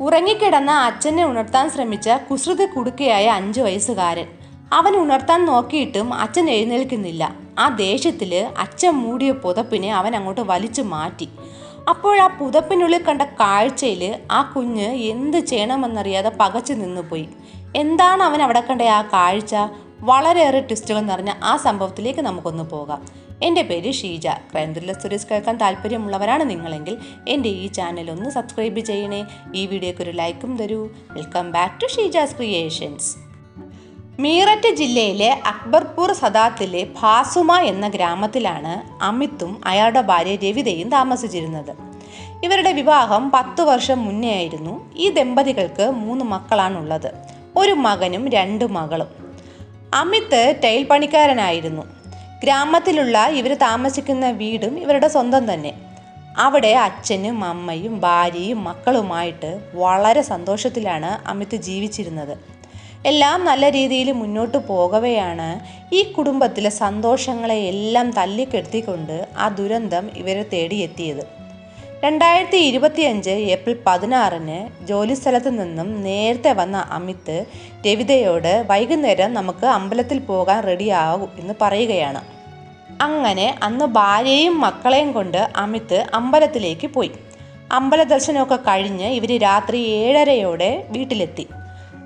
ഉറങ്ങിക്കിടന്ന അച്ഛനെ ഉണർത്താൻ ശ്രമിച്ച കുസൃതി കുടുക്കയായ അഞ്ചു വയസ്സുകാരൻ. അവൻ ഉണർത്താൻ നോക്കിയിട്ടും അച്ഛൻ എഴുന്നേൽക്കുന്നില്ല. ആ ദേഷ്യത്തിൽ അച്ഛൻ മൂടിയ പുതപ്പിനെ അവൻ അങ്ങോട്ട് വലിച്ചു മാറ്റി. അപ്പോൾ ആ പുതപ്പിനുള്ളിൽ കണ്ട കാഴ്ചയിൽ ആ കുഞ്ഞ് എന്ത് ചെയ്യണമെന്നറിയാതെ പകച്ചു നിന്നുപോയി. എന്താണ് അവൻ അവിടെ കണ്ട ആ കാഴ്ച? വളരെയേറെ ട്വിസ്റ്റുകൾ നിറഞ്ഞ ആ സംഭവത്തിലേക്ക് നമുക്കൊന്ന് പോകാം. എന്റെ പേര് ഷീജ. ക്രൈം ത്രില്ലർ സ്റ്റോറീസ് കേൾക്കാൻ താല്പര്യമുള്ളവരാണ് നിങ്ങളെങ്കിൽ എന്റെ ഈ ചാനൽ ഒന്ന് സബ്സ്ക്രൈബ് ചെയ്യണേ. ഈ വീഡിയോക്ക് ഒരു ലൈക്കും തരൂ. Welcome back to Sheeja's creations Meerut ജില്ലയിലെ അക്ബർപൂർ സദാത്തിലെ ഭാസുമ എന്ന ഗ്രാമത്തിലാണ് അമിത്തും അയാളുടെ ഭാര്യ രവിതയും താമസിച്ചിരുന്നത്. ഇവരുടെ വിവാഹം പത്തു വർഷം മുന്നേ ആയിരുന്നു. ഈ ദമ്പതികൾക്ക് മൂന്ന് മക്കളാണുള്ളത്. ഒരു മകനും രണ്ട് മകളും. അമിത് ടൈൽ പണിക്കാരനായിരുന്നു ഗ്രാമത്തിലുള്ള ഇവർ താമസിക്കുന്ന വീടും ഇവരുടെ സ്വന്തം തന്നെ. അവിടെ അച്ഛനും അമ്മയും ഭാര്യയും മക്കളുമായിട്ട് വളരെ സന്തോഷത്തിലാണ് അമിത് ജീവിച്ചിരുന്നത്. എല്ലാം നല്ല രീതിയിൽ മുന്നോട്ട് പോകവെയാണ് ഈ കുടുംബത്തിലെ സന്തോഷങ്ങളെ എല്ലാം തല്ലിക്കെടുത്തിക്കൊണ്ട് ആ ദുരന്തം ഇവരെ തേടിയെത്തിയത്. രണ്ടായിരത്തി ഇരുപത്തിയഞ്ച് ഏപ്രിൽ പതിനാറിന് ജോലിസ്ഥലത്ത് നിന്നും നേരത്തെ വന്ന അമിത് രവിതയോട് വൈകുന്നേരം നമുക്ക് അമ്പലത്തിൽ പോകാൻ റെഡിയാകും എന്ന് പറയുകയാണ്. അങ്ങനെ അന്ന് ഭാര്യയും മക്കളെയും കൊണ്ട് അമിത് അമ്പലത്തിലേക്ക് പോയി. അമ്പല ദർശനമൊക്കെ കഴിഞ്ഞ് ഇവർ രാത്രി ഏഴരയോടെ വീട്ടിലെത്തി.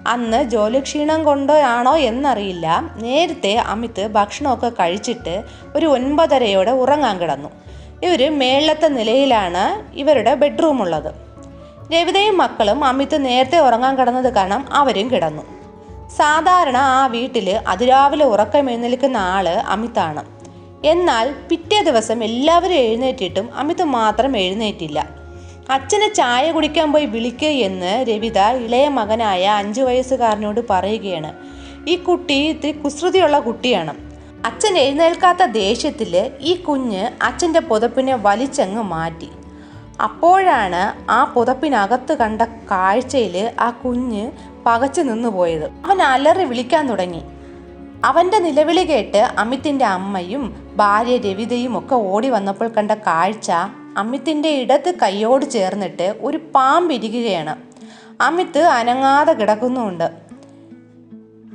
അന്ന് ജോലിക്ഷീണം കൊണ്ടാണോ എന്നറിയില്ല. നേരത്തെ അമിത് ഭക്ഷണമൊക്കെ കഴിച്ചിട്ട് ഒരു ഒൻപതരയോടെ ഉറങ്ങാൻ കിടന്നു. ഇവർ മേളത്തെ നിലയിലാണ് ഇവരുടെ ബെഡ്റൂം ഉള്ളത് രവിതയും മക്കളും അമിത് നേരത്തെ ഉറങ്ങാൻ കിടന്നത് കാരണം അവരും കിടന്നു. സാധാരണ ആ വീട്ടിൽ അതിരാവിലെ ഉറക്കം എഴുന്നേൽക്കുന്ന ആൾ അമിതാണ്. എന്നാൽ പിറ്റേ ദിവസം എല്ലാവരും എഴുന്നേറ്റിട്ടും അമിത് മാത്രം എഴുന്നേറ്റില്ല. അച്ഛനെ ചായ കുടിക്കാൻ പോയി വിളിക്കുക എന്ന് രവിത ഇളയ മകനായ അഞ്ചു വയസ്സുകാരനോട് പറയുകയാണ്. ഈ കുട്ടി ഇത്തിരി കുസൃതിയുള്ള കുട്ടിയാണ്. അച്ഛൻ എഴുന്നേൽക്കാത്ത ദേഷ്യത്തിൽ ഈ കുഞ്ഞ് അച്ഛന്റെ പുതപ്പിനെ വലിച്ചങ്ങ് മാറ്റി. അപ്പോഴാണ് ആ പുതപ്പിനകത്ത് കണ്ട കാഴ്ചയിൽ ആ കുഞ്ഞ് പകച്ചു നിന്നു പോയത് അവൻ അലറി വിളിക്കാൻ തുടങ്ങി. അവന്റെ നിലവിളി കേട്ട് അമിത്തിന്റെ അമ്മയും ഭാര്യ രവിതയും ഒക്കെ ഓടി വന്നപ്പോൾ കണ്ട കാഴ്ച അമിത്തിന്റെ ഇടത്ത് കൈയോട് ചേർന്നിട്ട് ഒരു പാമ്പിരിക്കുകയാണ് അമിത് അനങ്ങാതെ കിടക്കുന്നുമുണ്ട്.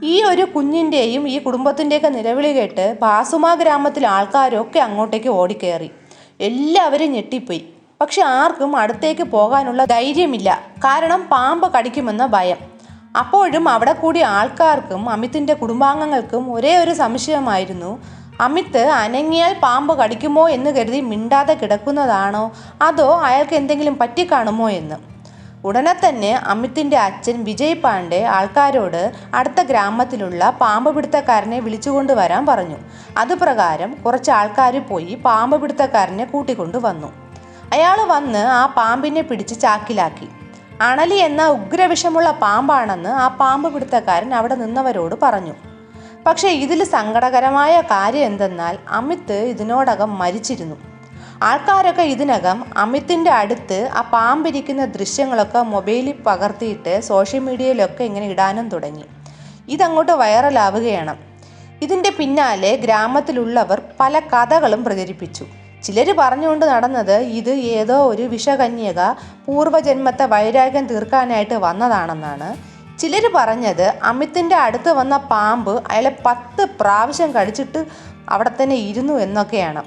ഈ ഒരു കുഞ്ഞിന്റെയും ഈ കുടുംബത്തിന്റെയൊക്കെ നിലവിളി കേട്ട് ബാസുമ ഗ്രാമത്തിലെ ആൾക്കാരൊക്കെ അങ്ങോട്ടേക്ക് ഓടിക്കേറി. എല്ലാവരും ഞെട്ടിപ്പോയി. പക്ഷെ ആർക്കും അടുത്തേക്ക് പോകാനുള്ള ധൈര്യമില്ല. കാരണം പാമ്പ് കടിക്കുമെന്ന ഭയം. അപ്പോഴും അവിടെ കൂടിയ ആൾക്കാർക്കും അമിത്തിന്റെ കുടുംബാംഗങ്ങൾക്കും ഒരേ ഒരു സംശയമായിരുന്നു. അമിത് അനങ്ങിയാൽ പാമ്പ് കടിക്കുമോ എന്ന് കരുതി മിണ്ടാതെ കിടക്കുന്നതാണോ? അതോ അയാൾക്ക് എന്തെങ്കിലും പറ്റിക്കാണുമോ എന്ന്? ഉടനെ തന്നെ അമിത്തിന്റെ അച്ഛൻ വിജയ് പാണ്ഡെ ആൾക്കാരോട് അടുത്ത ഗ്രാമത്തിലുള്ള പാമ്പ് പിടുത്തക്കാരനെ വിളിച്ചുകൊണ്ട് വരാൻ പറഞ്ഞു. അതുപ്രകാരം കുറച്ച് ആൾക്കാർ പോയി പാമ്പ് പിടുത്തക്കാരനെ കൂട്ടിക്കൊണ്ടു വന്നു. അയാൾ വന്ന് ആ പാമ്പിനെ പിടിച്ച് ചാക്കിലാക്കി. അണലി എന്ന ഉഗ്രവിഷമുള്ള പാമ്പാണെന്ന് ആ പാമ്പ് പിടുത്തക്കാരൻ അവിടെ നിന്നവരോട് പറഞ്ഞു. പക്ഷേ ഇതിൽ സങ്കടകരമായ കാര്യം എന്തെന്നാൽ അമിത് ഇതിനോടകം മരിച്ചിരുന്നു. ആൾക്കാരൊക്കെ ഇതിനകം അമിത്തിന്റെ അടുത്ത് ആ പാമ്പിരിക്കുന്ന ദൃശ്യങ്ങളൊക്കെ മൊബൈലിൽ പകർത്തിയിട്ട് സോഷ്യൽ മീഡിയയിലൊക്കെ ഇങ്ങനെ ഇടാനും തുടങ്ങി. ഇതങ്ങോട്ട് വൈറലാവുകയാണ്. ഇതിന്റെ പിന്നാലെ ഗ്രാമത്തിലുള്ളവർ പല കഥകളും പ്രചരിപ്പിച്ചു. ചിലർ പറഞ്ഞുകൊണ്ട് നടന്നത് ഇത് ഏതോ ഒരു വിഷകന്യക പൂർവജന്മത്തെ വൈരാഗ്യം തീർക്കാനായിട്ട് വന്നതാണെന്നാണ്. ചിലർ പറഞ്ഞത് അമിത്തിന്റെ അടുത്ത് വന്ന പാമ്പ് അയാളെ പത്ത് പ്രാവശ്യം കടിച്ചിട്ട് അവിടെ തന്നെ ഇരുന്നു എന്നൊക്കെയാണ്.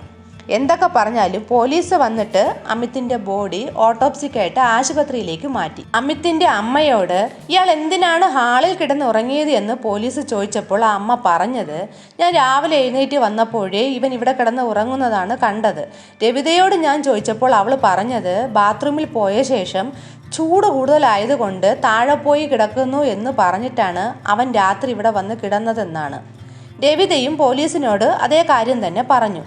എന്തൊക്കെ പറഞ്ഞാലും പോലീസ് വന്നിട്ട് അമിത്തിന്റെ ബോഡി ഓട്ടോപ്സിക്കായിട്ട് ആശുപത്രിയിലേക്ക് മാറ്റി. അമിത്തിന്റെ അമ്മയോട് ഇയാൾ എന്തിനാണ് ഹാളിൽ കിടന്ന് ഉറങ്ങിയത് എന്ന് പോലീസ് ചോദിച്ചപ്പോൾ ആ അമ്മ പറഞ്ഞത് ഞാൻ രാവിലെ എഴുന്നേറ്റ് വന്നപ്പോഴേ ഇവൻ ഇവിടെ കിടന്ന് ഉറങ്ങുന്നതാണ് കണ്ടത്. രവിതയോട് ഞാൻ ചോദിച്ചപ്പോൾ അവൾ പറഞ്ഞത് ബാത്റൂമിൽ പോയ ശേഷം ചൂട് കൂടുതലായതുകൊണ്ട് താഴെ പോയി കിടക്കുന്നു എന്ന് പറഞ്ഞിട്ടാണ് അവൻ രാത്രി ഇവിടെ വന്ന് കിടന്നതെന്നാണ്. രവിതയും പോലീസിനോട് അതേ കാര്യം തന്നെ പറഞ്ഞു.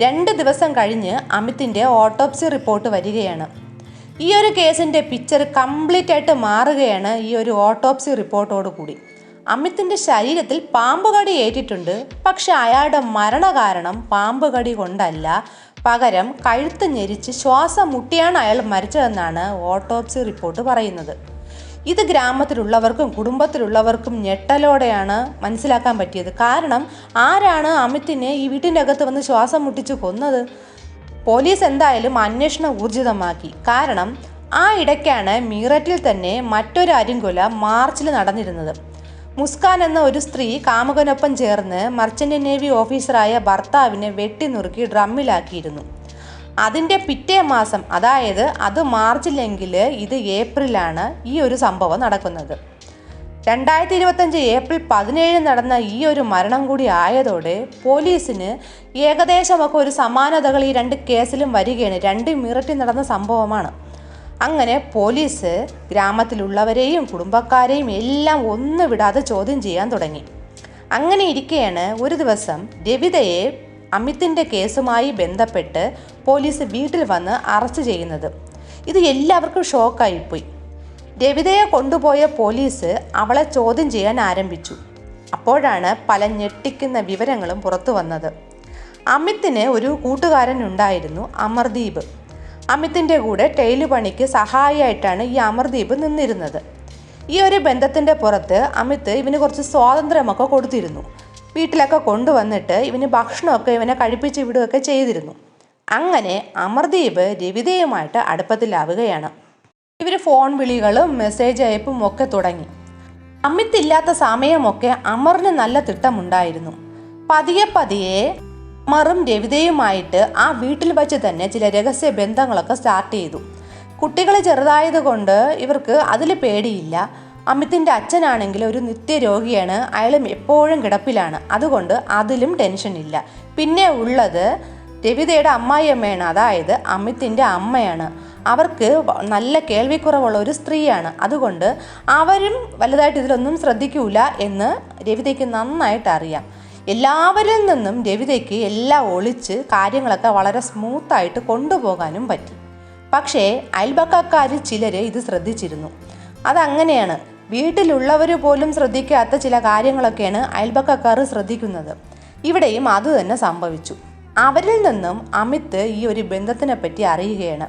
രണ്ട് ദിവസം കഴിഞ്ഞ് അമിത്തിന്റെ ഓട്ടോപ്സി റിപ്പോർട്ട് വരികയാണ്. ഈ ഒരു കേസിന്റെ പിക്ചർ കംപ്ലീറ്റ് ആയിട്ട് മാറുകയാണ് ഈ ഒരു ഓട്ടോപ്സി റിപ്പോർട്ടോട് കൂടി. അമിത്തിന്റെ ശരീരത്തിൽ പാമ്പുകടി ഏറ്റിട്ടുണ്ട്. പക്ഷെ അയാളുടെ മരണകാരണം പാമ്പ് കടി കൊണ്ടല്ല. പകരം കഴുത്ത് ഞെരിച്ച് ശ്വാസം മുട്ടിയാണ് അയാൾ മരിച്ചതെന്നാണ് ഓട്ടോപ്സി റിപ്പോർട്ട് പറയുന്നത്. ഇത് ഗ്രാമത്തിലുള്ളവർക്കും കുടുംബത്തിലുള്ളവർക്കും ഞെട്ടലോടെയാണ് മനസ്സിലാക്കാൻ പറ്റിയത്. കാരണം ആരാണ് അമിത്തിനെ ഈ വീട്ടിന്റെ അകത്ത് വന്ന് ശ്വാസം മുട്ടിച്ച് കൊന്നത്? പോലീസ് എന്തായാലും അന്വേഷണം ഊർജിതമാക്കി. കാരണം ആ ഇടയ്ക്കാണ് മീററ്റിൽ തന്നെ മറ്റൊരു അരിങ്കൊല മാർച്ചിൽ നടന്നിരുന്നത്. മുസ്കാൻ എന്ന ഒരു സ്ത്രീ കാമുകനൊപ്പം ചേർന്ന് മർച്ചന്റ് നേവി ഓഫീസറായ ഭർത്താവിനെ വെട്ടിനുറുക്കി ഡ്രമ്മിലാക്കിയിരുന്നു. അതിന്റെ പിറ്റേ മാസം അതായത് അത് മാർച്ചിലെങ്കിൽ ഇത് ഏപ്രിലാണ് ഈ ഒരു സംഭവം നടക്കുന്നത്. രണ്ടായിരത്തി ഇരുപത്തഞ്ച് ഏപ്രിൽ പതിനേഴ് നടന്ന ഈ ഒരു മരണം കൂടി ആയതോടെ പോലീസിന് ഏകദേശമൊക്കെ ഒരു സമാനതകൾ ഈ രണ്ട് കേസിലും വരികയാണ്. രണ്ട് മിറട്ടി നടന്ന സംഭവമാണ്. അങ്ങനെ പോലീസ് ഗ്രാമത്തിലുള്ളവരെയും കുടുംബക്കാരെയും എല്ലാം ഒന്ന് വിടാതെ ചോദ്യം ചെയ്യാൻ തുടങ്ങി. അങ്ങനെ ഇരിക്കെയാണ് ഒരു ദിവസം രവിതയെ അമിത്തിന്റെ കേസുമായി ബന്ധപ്പെട്ട് പോലീസ് വീട്ടിൽ വന്ന് അറസ്റ്റ് ചെയ്യുന്നത്. ഇത് എല്ലാവർക്കും ഷോക്കായിപ്പോയി. രവിതയെ കൊണ്ടുപോയ പോലീസ് അവളെ ചോദ്യം ചെയ്യാൻ ആരംഭിച്ചു. അപ്പോഴാണ് പല ഞെട്ടിക്കുന്ന വിവരങ്ങളും പുറത്തു വന്നത്. അമിത്തിന് ഒരു കൂട്ടുകാരൻ ഉണ്ടായിരുന്നു അമർദീപ്. അമിത്തിന്റെ കൂടെ ടെയിൽ പണിക്ക് സഹായിയായിട്ടാണ് ഈ അമർദീപ് നിന്നിരുന്നത്. ഈ ഒരു ബന്ധത്തിന്റെ പുറത്ത് അമിത് ഇവന് കുറച്ച് സ്വാതന്ത്ര്യമൊക്കെ കൊടുത്തിരുന്നു. വീട്ടിലൊക്കെ കൊണ്ടുവന്നിട്ട് ഇവന് ഭക്ഷണമൊക്കെ ഇവനെ കഴിപ്പിച്ച് വിടുകയൊക്കെ ചെയ്തിരുന്നു. അങ്ങനെ അമർദീപ് രവിതയുമായിട്ട് അടുപ്പത്തിലാവുകയാണ്. ഇവർ ഫോൺ വിളികളും മെസ്സേജ് അയപ്പും ഒക്കെ തുടങ്ങി. അമിത്തില്ലാത്ത സമയമൊക്കെ അമറിന് നല്ല തിട്ടമുണ്ടായിരുന്നു. പതിയെ പതിയെ അമറും രവിതയുമായിട്ട് ആ വീട്ടിൽ വച്ച് തന്നെ ചില രഹസ്യ ബന്ധങ്ങളൊക്കെ സ്റ്റാർട്ട് ചെയ്തു. കുട്ടികൾ ചെറുതായതുകൊണ്ട് ഇവർക്ക് അതിൽ പേടിയില്ല. അമിത്തിന്റെ അച്ഛനാണെങ്കിൽ ഒരു നിത്യരോഗിയാണ്. അയാളും എപ്പോഴും കിടപ്പിലാണ്. അതുകൊണ്ട് അതിലും ടെൻഷനില്ല പിന്നെ ഉള്ളത് രവിതയുടെ അമ്മായിയമ്മയാണ്. അതായത് അമിത്തിന്റെ അമ്മയാണ്. അവർക്ക് നല്ല കേൾവിക്കുറവുള്ള ഒരു സ്ത്രീയാണ്. അതുകൊണ്ട് അവരും വലുതായിട്ട് ഇതിലൊന്നും ശ്രദ്ധിക്കൂല എന്ന് രവിതയ്ക്ക് നന്നായിട്ട് അറിയാം. എല്ലാവരിൽ നിന്നും രവിതയ്ക്ക് എല്ലാം ഒളിച്ച് കാര്യങ്ങളൊക്കെ വളരെ സ്മൂത്തായിട്ട് കൊണ്ടുപോകാനും പറ്റി. പക്ഷേ അയൽപക്കക്കാരിൽ ചിലർ ഇത് ശ്രദ്ധിച്ചിരുന്നു. അതങ്ങനെയാണ്. വീട്ടിലുള്ളവർ പോലും ശ്രദ്ധിക്കാത്ത ചില കാര്യങ്ങളൊക്കെയാണ് അയൽപക്കക്കാർ ശ്രദ്ധിക്കുന്നത്. ഇവിടെയും അതുതന്നെ സംഭവിച്ചു. അവരിൽ നിന്നും അമിത് ഈ ഒരു ബന്ധത്തിനെ പറ്റി അറിയുകയാണ്.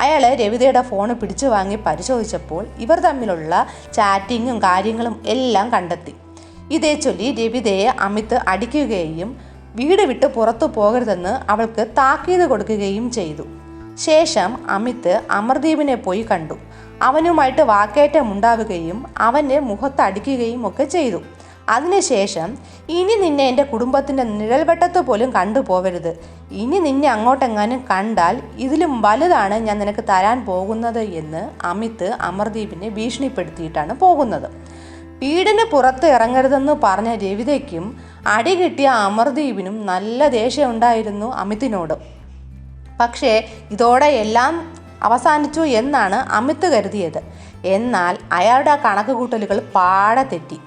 അയാൾ രവിതയുടെ ഫോൺ പിടിച്ചു വാങ്ങി പരിശോധിച്ചപ്പോൾ ഇവർ തമ്മിലുള്ള ചാറ്റിങ്ങും കാര്യങ്ങളും എല്ലാം കണ്ടെത്തി. ഇതേ ചൊല്ലി രവിതയെ അമിത് അടിക്കുകയും വീട് വിട്ട് പുറത്തു പോകരുതെന്ന് അവൾക്ക് താക്കീത് കൊടുക്കുകയും ചെയ്തു. ശേഷം അമിത് അമർദീപിനെ പോയി കണ്ടു. അവനുമായിട്ട് വാക്കേറ്റം ഉണ്ടാവുകയും അവനെ മുഖത്ത് അടിക്കുകയും ഒക്കെ ചെയ്തു. അതിനുശേഷം ഇനി നിന്നെ എന്റെ കുടുംബത്തിന്റെ നിഴൽവട്ടത്ത് പോലും കണ്ടു പോവരുത്. ഇനി നിന്നെ അങ്ങോട്ടെങ്ങാനും കണ്ടാൽ ഇതിലും വലുതാണ് ഞാൻ നിനക്ക് തരാൻ പോകുന്നത് എന്ന് അമിത് അമർദീപിനെ ഭീഷണിപ്പെടുത്തിയിട്ടാണ് പോകുന്നത്. വീടിന് പുറത്ത് ഇറങ്ങരുതെന്ന് പറഞ്ഞ രവിതയ്ക്കും അടി കിട്ടിയ അമർദീപിനും നല്ല ദേഷ്യമുണ്ടായിരുന്നു അമിതിനോട്. പക്ഷേ ഇതോടെ എല്ലാം അവസാനിച്ചു എന്നാണ് അമിത് കരുതിയത്. എന്നാൽ അയാളുടെ ആ കണക്കുകൂട്ടലുകൾ പാടെ തെറ്റി.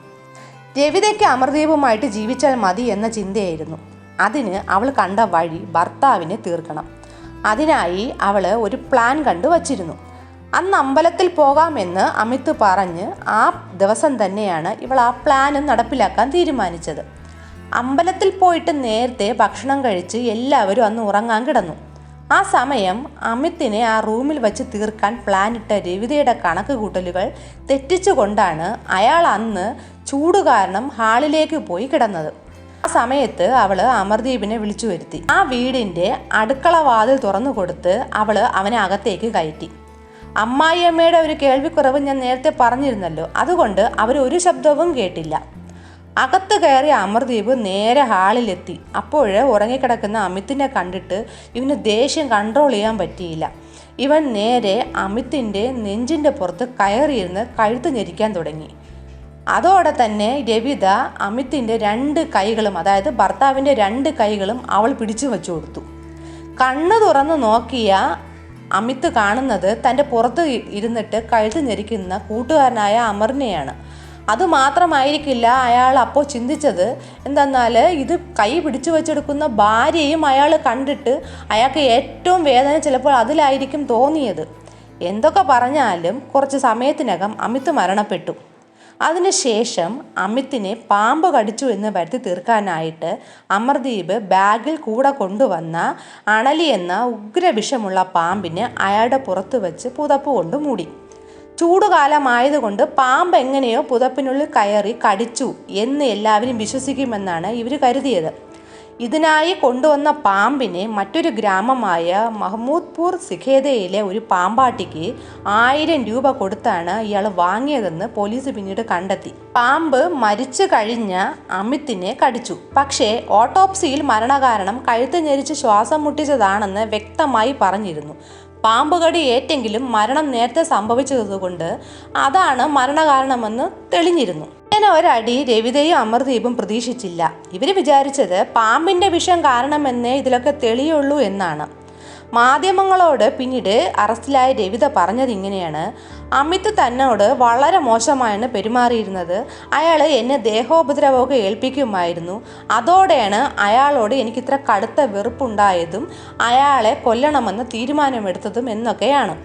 രവിതയ്ക്ക് അമർദീപുമായിട്ട് ജീവിച്ചാൽ മതി എന്ന ചിന്തയായിരുന്നു. അതിന് അവൾ കണ്ട വഴി ഭർത്താവിനെ തീർക്കണം. അതിനായി അവൾ ഒരു പ്ലാൻ കണ്ടു വച്ചിരുന്നു. അന്ന് അമ്പലത്തിൽ പോകാമെന്ന് അമിത് പറഞ്ഞ് ആ ദിവസം തന്നെയാണ് ഇവൾ ആ പ്ലാൻ നടപ്പിലാക്കാൻ തീരുമാനിച്ചത്. അമ്പലത്തിൽ പോയിട്ട് നേരത്തെ ഭക്ഷണം കഴിച്ച് എല്ലാവരും അന്ന് ഉറങ്ങാൻ കിടന്നു. ആ സമയം അമിത്തിനെ ആ റൂമിൽ വെച്ച് തീർക്കാൻ പ്ലാനിട്ട രവിതയുടെ കണക്ക് കൂട്ടലുകൾ തെറ്റിച്ചുകൊണ്ടാണ് അയാൾ അന്ന് ചൂട് കാരണം ഹാളിലേക്ക് പോയി കിടന്നത്. ആ സമയത്ത് അവൾ അമർദീപിനെ വിളിച്ചു വരുത്തി. ആ വീടിന്റെ അടുക്കള വാതിൽ തുറന്നു കൊടുത്ത് അവൾ അവനെ അകത്തേക്ക് കയറ്റി. അമ്മായിയമ്മയുടെ ഒരു കേൾവിക്കുറവ് ഞാൻ നേരത്തെ പറഞ്ഞിരുന്നല്ലോ. അതുകൊണ്ട് അവർ ഒരു ശബ്ദവും കേട്ടില്ല. അകത്ത് കയറി അമർദീപ് നേരെ ഹാളിലെത്തി അപ്പോഴ് ഉറങ്ങിക്കിടക്കുന്ന അമിത്തിനെ കണ്ടിട്ട് ഇവന് ദേഷ്യം കൺട്രോൾ ചെയ്യാൻ പറ്റിയില്ല. ഇവൻ നേരെ അമിത്തിന്റെ നെഞ്ചിന്റെ പുറത്ത് കയറിയിരുന്ന് കഴുത്ത് ഞെരിക്കാൻ തുടങ്ങി. അതോടെ തന്നെ രവിത അമിത്തിന്റെ രണ്ട് കൈകളും അതായത് ഭർത്താവിന്റെ രണ്ട് കൈകളും അവൾ പിടിച്ചു വെച്ചു കൊടുത്തു. കണ്ണ് തുറന്ന് നോക്കിയ അമിത് കാണുന്നത് തന്റെ പുറത്ത് ഇരുന്നിട്ട് കഴുത്ത് ഞെരിക്കുന്ന കൂട്ടുകാരനായ അമറിനെയാണ്. അതുമാത്രമായിരിക്കില്ല അയാൾ അപ്പോൾ ചിന്തിച്ചത് എന്തെന്നാൽ ഇത് കൈ പിടിച്ചു വെച്ചെടുക്കുന്ന ഭാര്യയും അയാൾ കണ്ടിട്ട് അയാൾക്ക് ഏറ്റവും വേദന ചിലപ്പോൾ അതിലായിരിക്കും തോന്നിയത്. എന്തൊക്കെ പറഞ്ഞാലും കുറച്ച് സമയത്തിനകം അമിത് മരണപ്പെട്ടു. അതിനുശേഷം അമിത്തിനെ പാമ്പ് കടിച്ചു എന്ന് വരുത്തി തീർക്കാനായിട്ട് അമർദീപ് ബാഗിൽ കൂടെ കൊണ്ടുവന്ന അണലി എന്ന ഉഗ്രവിഷമുള്ള പാമ്പിനെ അയാളുടെ പുറത്ത് വെച്ച് പുതപ്പ് കൊണ്ട് മൂടി. ചൂടുകാലമായതുകൊണ്ട് പാമ്പ് എങ്ങനെയോ പുതപ്പിനുള്ളിൽ കയറി കടിച്ചു എന്ന് എല്ലാവരും വിശ്വസിക്കുമെന്നാണ് ഇവർ കരുതിയത്. ഇതിനായി കൊണ്ടുവന്ന പാമ്പിനെ മറ്റൊരു ഗ്രാമമായ മഹ്മൂദ്പൂർ സിഖേദയിലെ ഒരു പാമ്പാട്ടിക്ക് ആയിരം രൂപ കൊടുത്താണ് ഇയാൾ വാങ്ങിയതെന്ന് പോലീസ് പിന്നീട് കണ്ടെത്തി. പാമ്പ് മരിച്ചു കഴിഞ്ഞ അമിത്തിനെ കടിച്ചു. പക്ഷേ ഓട്ടോപ്സിയിൽ മരണകാരണം കഴുത്ത് ഞെരിച്ച് ശ്വാസം മുട്ടിച്ചതാണെന്ന് വ്യക്തമായി പറഞ്ഞിരുന്നു. പാമ്പ് കടി ഏറ്റെങ്കിലും മരണം നേരത്തെ സംഭവിച്ചതുകൊണ്ട് അതാണ് മരണകാരണമെന്ന് തെളിഞ്ഞിരുന്നു. ഇങ്ങനെ ഒരടി രവിതയും അമർദീപും പ്രതീക്ഷിച്ചില്ല. ഇവർ വിചാരിച്ചത് പാമ്പിന്റെ വിഷം കാരണമെന്നേ ഇതിലൊക്കെ തെളിയുള്ളൂ എന്നാണ്. മാധ്യമങ്ങളോട് പിന്നീട് അറസ്റ്റിലായ രവിത പറഞ്ഞത് ഇങ്ങനെയാണ്. അമിത് തന്നോട് വളരെ മോശമായാണ് പെരുമാറിയിരുന്നത്. അയാൾ എന്നെ ദേഹോപദ്രവമൊക്കെ ഏൽപ്പിക്കുമായിരുന്നു. അതോടെയാണ് അയാളോട് എനിക്കിത്ര കടുത്ത വെറുപ്പുണ്ടായതും അയാളെ കൊല്ലണമെന്ന് തീരുമാനമെടുത്തതും എന്നൊക്കെയാണ്.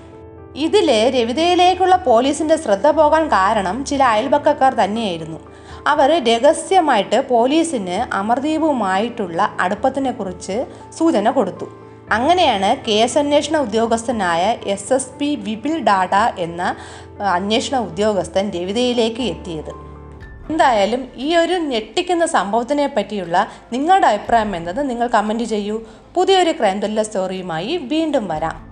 ഇതിൽ രവിതയിലേക്കുള്ള പോലീസിന്റെ ശ്രദ്ധ പോകാൻ കാരണം ചില അയൽപക്കക്കാർ തന്നെയായിരുന്നു. അവർ രഹസ്യമായിട്ട് പോലീസിന് അമർദീപുമായിട്ടുള്ള അടുപ്പത്തിനെക്കുറിച്ച് സൂചന കൊടുത്തു. അങ്ങനെയാണ് കേസന്വേഷണ ഉദ്യോഗസ്ഥനായ S S P Vipil Dada എന്ന അന്വേഷണ ഉദ്യോഗസ്ഥൻ രവിതയിലേക്ക് എത്തിയത്. എന്തായാലും ഈ ഒരു ഞെട്ടിക്കുന്ന സംഭവത്തിനെ പറ്റിയുള്ള നിങ്ങളുടെ അഭിപ്രായം എന്നത് നിങ്ങൾ കമന്റ് ചെയ്യൂ. പുതിയൊരു ക്രൈം ത്രില്ലർ സ്റ്റോറിയുമായി വീണ്ടും വരാം.